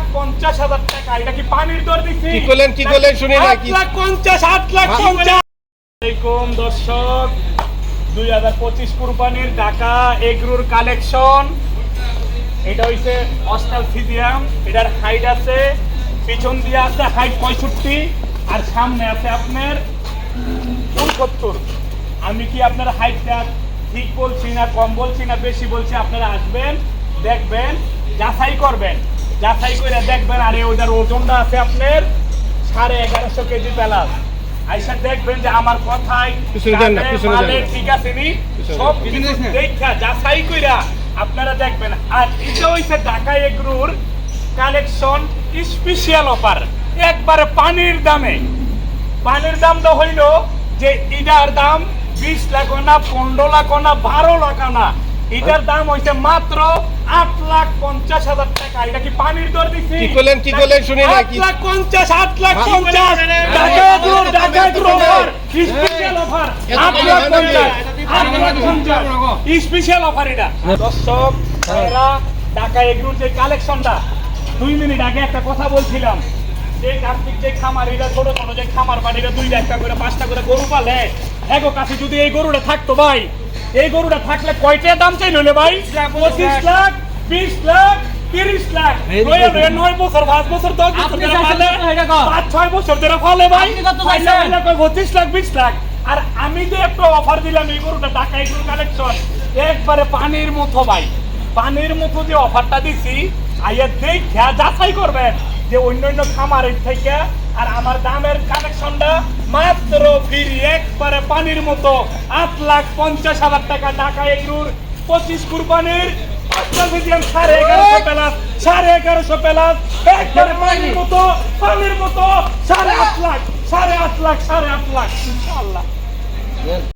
লাখ পঞ্চাশ হাজার টাকা। এটা কি পানির দর দিচ্ছি কি করলেন, কি করলেন, শুনি না, কি- লাখ পঞ্চাশ আট লাখ পঞ্চাশ। আসসালামাইকুম দর্শক। দুই হাজার পঁচিশ কুরবানির ঢাকা এগরুর কালেকশন। এটা হইছে অস্টাল ফিজিয়াম এটার হাইট আছে পিছন দিয়ে আছে হাইট পঁয়ষট্টি আর সামনে আছে আপনার উনসত্তর। আমি কি আপনার হাইটটা ঠিক বলছি না কম বলছি না বেশি বলছি? আপনারা আসবেন দেখবেন যাচাই করবেন। যাচাই করে দেখবেন আরে ওইটার ওজনটা আছে আপনার সাড়ে এগারোশো কেজি প্লাস আইসা দেখবেন যে আমার কথাই পিছনে যান না, কাজে পিছনে যান না। মালে ঠিক আছে নি সব দেখা যাচাই কইরা আপনারা দেখবেন। আর এটা হইছে ঢাকা এগরুর কালেকশন স্পেশাল অফার একবারে পানির দামে। পানির দামটা হইল যে ইটার দাম বিশ লাখ না পনেরো লাখ না বারো লাখ না। এটার দাম হইছে মাত্র আট লাখ পঞ্চাশ হাজার টাকা এটা কি পানির দর দিচ্ছি কি করলেন, কি করলেন, শুনি না, আট কি- লাখ পঞ্চাশ আট লাখ পঞ্চাশ Dhaka Dhaka offer special offer আট লাখ পঞ্চাশ আট লাখ পঞ্চাশ স্পেশাল অফার এটা দর্শক ঢাকা এগ্রোর যে কালেকশনটা দুই মিনিট আগে একটা কথা বলছিলাম যে কার্তিক যে খামার এটা ছোট ছোট যে খামার বাড়িটা দুইটা একটা করে পাঁচটা করে গরু পালে এগো কাছে যদি এই গরুটা থাকতো ভাই এই গরুটা থাকলে কয়টা দাম চাই নইলে ভাই? পঁচিশ লাখ। বিশ লাখ তিরিশ লাখ। নয় নয় নয় বছর পাঁচ বছর দশ বছর? পাঁচ ছয় বছর ধরে ফলে ভাই। পঁচিশ লাখ বিশ লাখ। আর আমি যে একটা অফার দিলাম এই গরুটা টাকা এই গরু কালেকশন একবারে পানির মতো ভাই। পানির মতো যে অফারটা দিছি আইয়া দেখা যাচাই করবেন। যে অন্য অন্য খামারের থেকে, আর আমার দামের কালেকশনটা মাত্র ফ্রি, একবারে পানির মতো। আট লাখ পঞ্চাশ হাজার টাকা টাকা এগুর পঁচিশ কুরবানির সাড়ে এগারোশো সাড়ে এগারোশো মতো, পানির মতো, সাড়ে আট লাখ, সাড়ে আট লাখ, সাড়ে আট লাখ।